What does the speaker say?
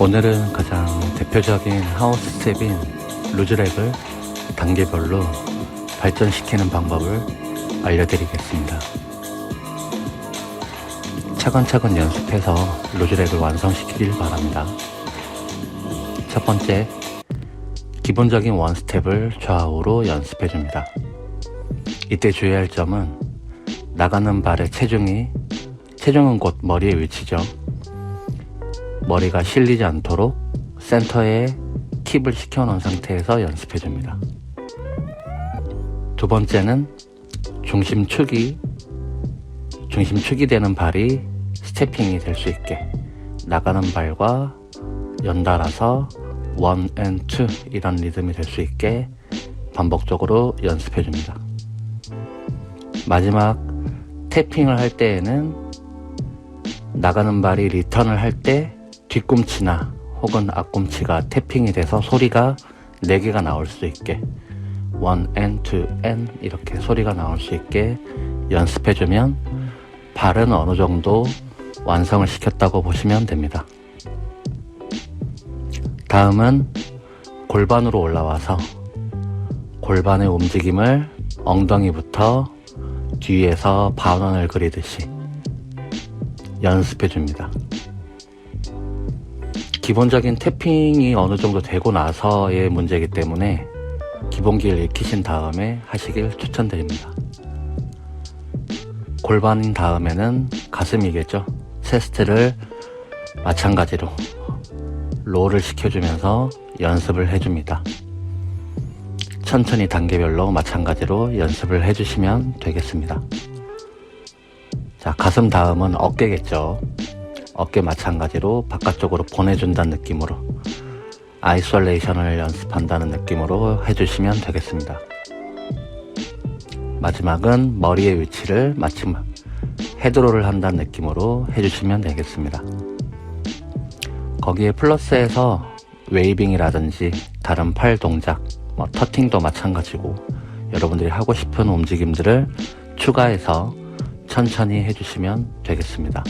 오늘은 가장 대표적인 하우스 스텝인 루즈렉을 단계별로 발전시키는 방법을 알려드리겠습니다. 차근차근 연습해서 루즈렉을 완성시키길 바랍니다. 첫 번째, 기본적인 원 스텝을 좌우로 연습해 줍니다. 이때 주의할 점은 나가는 발의 체중이 체중은 곧 머리의 위치죠. 머리가 실리지 않도록 센터에 킵을 시켜놓은 상태에서 연습해 줍니다. 두 번째는 중심 축이 중심 축이 되는 발이 스태핑이 될 수 있게 나가는 발과 연달아서 원 앤 투 이런 리듬이 될 수 있게 반복적으로 연습해 줍니다. 마지막 태핑을 할 때에는 나가는 발이 리턴을 할 때 뒤꿈치나 혹은 앞꿈치가 태핑이 돼서 소리가 4개가 나올 수 있게 원 and two and 이렇게 소리가 나올 수 있게 연습해주면 발은 어느 정도 완성을 시켰다고 보시면 됩니다. 다음은 골반으로 올라와서 골반의 움직임을 엉덩이부터 뒤에서 반원을 그리듯이 연습해 줍니다. 기본적인 태핑이 어느 정도 되고 나서의 문제이기 때문에 기본기를 익히신 다음에 하시길 추천드립니다. 골반인 다음에는 가슴이겠죠. 체스트를 마찬가지로 롤을 시켜주면서 연습을 해줍니다. 천천히 단계별로 마찬가지로 연습을 해주시면 되겠습니다. 자, 가슴 다음은 어깨겠죠. 어깨 마찬가지로 바깥쪽으로 보내준다는 느낌으로 아이솔레이션을 연습한다는 느낌으로 해주시면 되겠습니다. 마지막은 머리의 위치를 마침 헤드로를 한다는 느낌으로 해주시면 되겠습니다. 거기에 플러스해서 웨이빙이라든지 다른 팔 동작, 뭐 터팅도 마찬가지고 여러분들이 하고 싶은 움직임들을 추가해서 천천히 해주시면 되겠습니다.